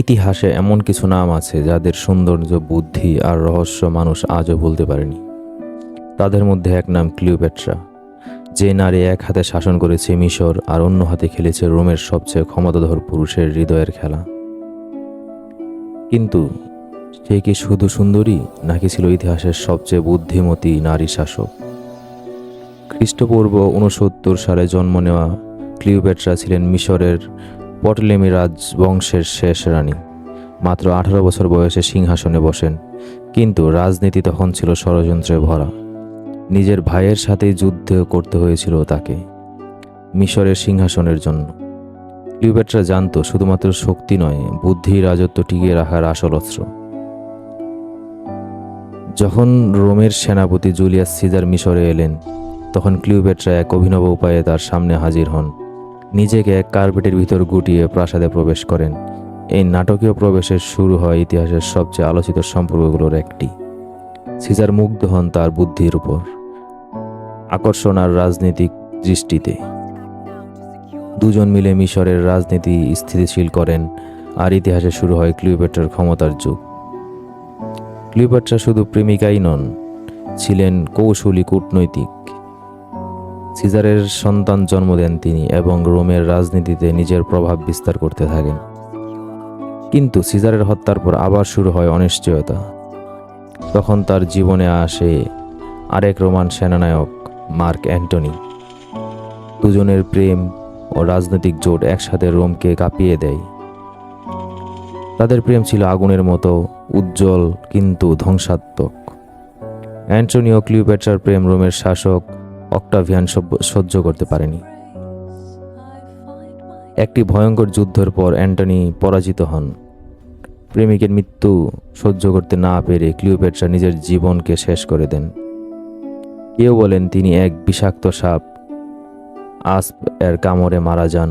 ইতিহাসে এমন কিছু নাম আছে যাদের সৌন্দর্য, বুদ্ধি আর রহস্য মানুষ আজও ভুলতে পারেনি। তাদের মধ্যে এক নাম ক্লিওপেট্রা, যে নারী এক হাতে শাসন করেছে মিশর আর অন্য হাতে খেলেছে রোমের সবচেয়ে ক্ষমতাধর পুরুষের হৃদয়ের খেলা। কিন্তু সে কি শুধু সুন্দরী, নাকি ছিল ইতিহাসের সবচেয়ে বুদ্ধিমতী নারী শাসক? খ্রিস্টপূর্ব উনসত্তর সালে জন্ম নেওয়া ক্লিওপেট্রা ছিলেন মিশরের পটলেমি রাজবংশের শেষ রানী। মাত্র আঠারো বছর বয়সে সিংহাসনে বসেন, কিন্তু রাজনীতি তখন ছিল ষড়যন্ত্রে ভরা। নিজের ভাইয়ের সাথেই যুদ্ধ করতে হয়েছিল তাকে, মিশরের সিংহাসনের জন্য। ক্লিওপেট্রা জানত, শুধুমাত্র শক্তি নয়, বুদ্ধি, রাজত্ব টিকিয়ে রাখার আসল অস্ত্র। যখন রোমের সেনাপতি জুলিয়াস সিজার মিশরে এলেন, তখন ক্লিওপেট্রা এক অভিনব উপায়ে তার সামনে হাজির হন। নিজেকে এক কার্পেটের ভিতর গুটিয়ে প্রাসাদে প্রবেশ করেন। এই নাটকীয় প্রবেশের শুরু হয় ইতিহাসের সবচেয়ে আলোচিত সম্পর্কগুলোর একটি। সিজার মুগ্ধ হন তার বুদ্ধির উপর। আকর্ষণ আর রাজনৈতিক দৃষ্টিতে। দুজন মিলে মিশরের রাজনীতি স্থিতিশীল করেন আর ইতিহাসে শুরু হয় ক্লিওপেট্রার ক্ষমতার যুগ। ক্লিওপেট্রা শুধু প্রেমিকাই নন, ছিলেন কৌশলী কূটনৈতিক। সিজারের সন্তান জন্ম দেন তিনি এবং রোমের রাজনীতিতে নিজের প্রভাব বিস্তার করতে থাকেন। কিন্তু সিজারের হত্যার পর আবার শুরু হয় অনিশ্চয়তা। তখন তার জীবনে আসে আরেক রোমান সেনানায়ক, মার্ক অ্যান্টনি। দুজনের প্রেম ও রাজনৈতিক জোট একসাথে রোমকে কাঁপিয়ে দেয়। তাদের প্রেম ছিল আগুনের মতো, উজ্জ্বল কিন্তু ধ্বংসাত্মক। অ্যান্টনিও ক্লিওপেট্রার প্রেম রোমের শাসক অক্টাভিয়ান সহ্য করতে পারেনি। একটি ভয়ঙ্কর যুদ্ধের পর অ্যান্টনি পরাজিত হন। প্রেমিকের মৃত্যু সহ্য করতে না পেরে ক্লিওপেট্রা নিজের জীবনকে শেষ করে দেন। কেউ বলেন তিনি এক বিষাক্ত সাপ, আসপ এর কামড়ে মারা যান।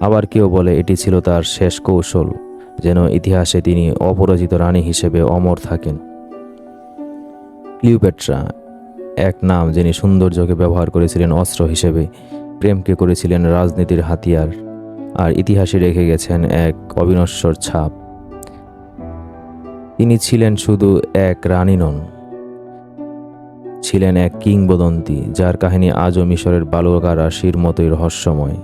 আবার কেউ বলে এটি ছিল তার শেষ কৌশল, যেন ইতিহাসে তিনি অপরাজিত রানী হিসেবে অমর থাকেন। ক্লিওপেট্রা এক নাম যিনি সৌন্দর্যকে ব্যবহার করেছিলেন অস্ত্র হিসেবে, প্রেমকে করেছিলেন রাজনীতির হাতিয়ার, আর ইতিহাসে রেখে গেছেন এক অবিনশ্বর ছাপ। তিনি ছিলেন শুধু এক রানী নন, ছিলেন এক কিংবদন্তি, যার কাহিনী আজও মিশরের বালুকা রাশির মতোই রহস্যময়।